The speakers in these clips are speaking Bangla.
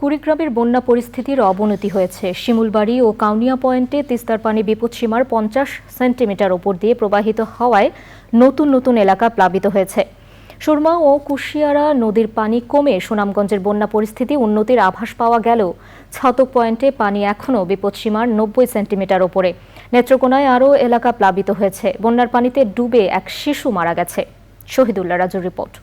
কুড়িগ্রামের বন্যা পরিস্থিতির অবনতি হয়েছে। শিমুলবাড়ি ও কাউনিয়া পয়েন্টে তিস্তার পানি বিপদসীমার পঞ্চাশ সেন্টিমিটার ওপর দিয়ে প্রবাহিত হওয়ায় নতুন নতুন এলাকা প্লাবিত হয়েছে। সুরমা ও কুশিয়ারা নদীর পানি কমে সুনামগঞ্জের বন্যা পরিস্থিতি উন্নতির আভাস পাওয়া গেলেও ছাতক পয়েন্টে পানি এখনও বিপদসীমার নব্বই সেন্টিমিটার ওপরে। নেত্রকোনায় আরও এলাকা প্লাবিত হয়েছে। বন্যার পানিতে ডুবে এক শিশু মারা গেছে। শহীদুল্লাহ রাজুর রিপোর্ট।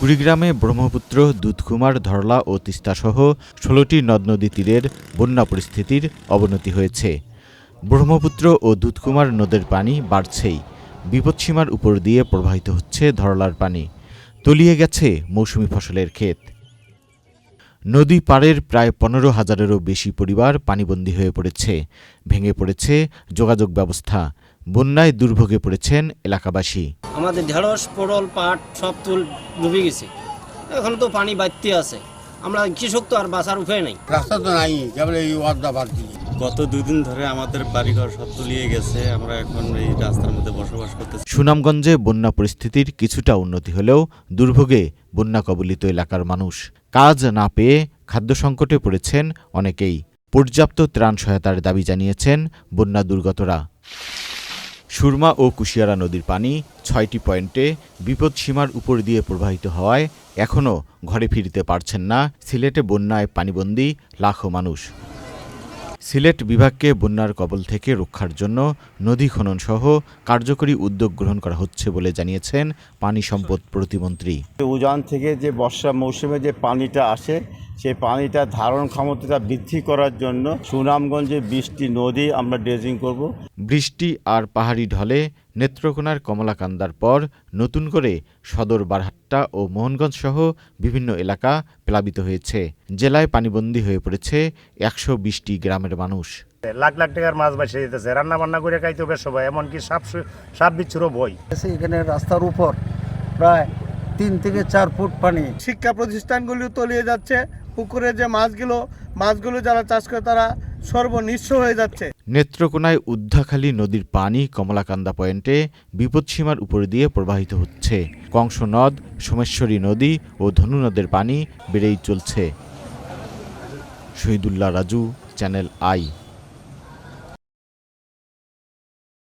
কুড়িগ্রামে ব্রহ্মপুত্র, দুধকুমার, ধরলা ও তিস্তাসহ ষোলোটি নদ নদী তীরের বন্যা পরিস্থিতির অবনতি হয়েছে। ব্রহ্মপুত্র ও দুধকুমার নদের পানি বাড়ছেই। বিপদসীমার উপর দিয়ে প্রবাহিত হচ্ছে ধরলার পানি। তলিয়ে গেছে মৌসুমি ফসলের ক্ষেত। নদী পাড়ের প্রায় পনেরো হাজারেরও বেশি পরিবার পানিবন্দী হয়ে পড়েছে। ভেঙে পড়েছে যোগাযোগ ব্যবস্থা। বন্যায় দুর্ভোগে পড়েছেন এলাকাবাসী। আমাদের ঢেঁড়স পটল পাট সব তুল ডুবে গেছে। এখন তো পানি বাড়তে আছে। আমরা কৃষক তো আর বাঁচার উপায় নেই। রাস্তা তো নাই কেবল এই বাড়তি গত দুদিন ধরে আমাদের বাড়িঘর সব তলিয়ে গেছে। আমরা এখন এই রাস্তার মধ্যে বসবাস করতেছি। সুনামগঞ্জে বন্যা পরিস্থিতির কিছুটা উন্নতি হলেও দুর্ভোগে বন্যা কবলিত এলাকার মানুষ। কাজ না পেয়ে খাদ্য সংকটে পড়েছেন অনেকেই। পর্যাপ্ত ত্রাণ সহায়তার দাবি জানিয়েছেন বন্যা দুর্গতরা। সুরমা ও কুশিয়ারা নদীর পানি ছয়টি পয়েন্টে বিপদসীমার উপর দিয়ে প্রবাহিত হওয়ায় এখনও ঘরে ফিরতে পারছেন না সিলেটে বন্যায় পানিবন্দী লাখো মানুষ। সিলেট বিভাগকে বন্যার কবল থেকে রক্ষার জন্য নদী খনন সহ কার্যকরী উদ্যোগ গ্রহণ করা হচ্ছে বলে জানিয়েছেন পানি সম্পদ প্রতিমন্ত্রী। উজান থেকে যে বর্ষা মৌসুমে যে পানিটা আসে সেই পানিটা ধারণ ক্ষমতাটা বৃদ্ধি করার জন্য সুনামগঞ্জে বৃষ্টি নদী আমরা ড্রেজিং করব। বৃষ্টি আর পাহাড়ি ঢলে নেত্রকোনার কমলাকান্দার পর নতুন করে সদর বারহাট্টা ও মোহনগঞ্জ সহ বিভিন্ন এলাকা প্লাবিত হয়েছে। জেলায় পানিবন্দী হয়ে পড়েছে একশো বিশটি গ্রামের মানুষ। লাখ লাখ টাকার মাছ বাসে যেতেছে রান্না বান্না করে খাইতে হবে সবাই এমনকি সাপ সাপ বিচ্ছুরও বই। এখানে রাস্তার উপর প্রায় তিন থেকে চার ফুট পানি। শিক্ষা প্রতিষ্ঠানগুলিও তলিয়ে যাচ্ছে। পুকুরে যে মাছগুলো মাছগুলো যারা চাষ করে তারা সর্বনিঃস্ব হয়ে যাচ্ছে। নেত্রকোনায় উদ্ধাখালী নদীর পানি কমলাকান্দা পয়েন্টে বিপদসীমার উপর দিয়ে প্রবাহিত হচ্ছে। কংস নদ, সোমেশ্বরী নদী ও ধনু নদের পানি বেড়েই চলছে। Shahidullah Raju, channel I.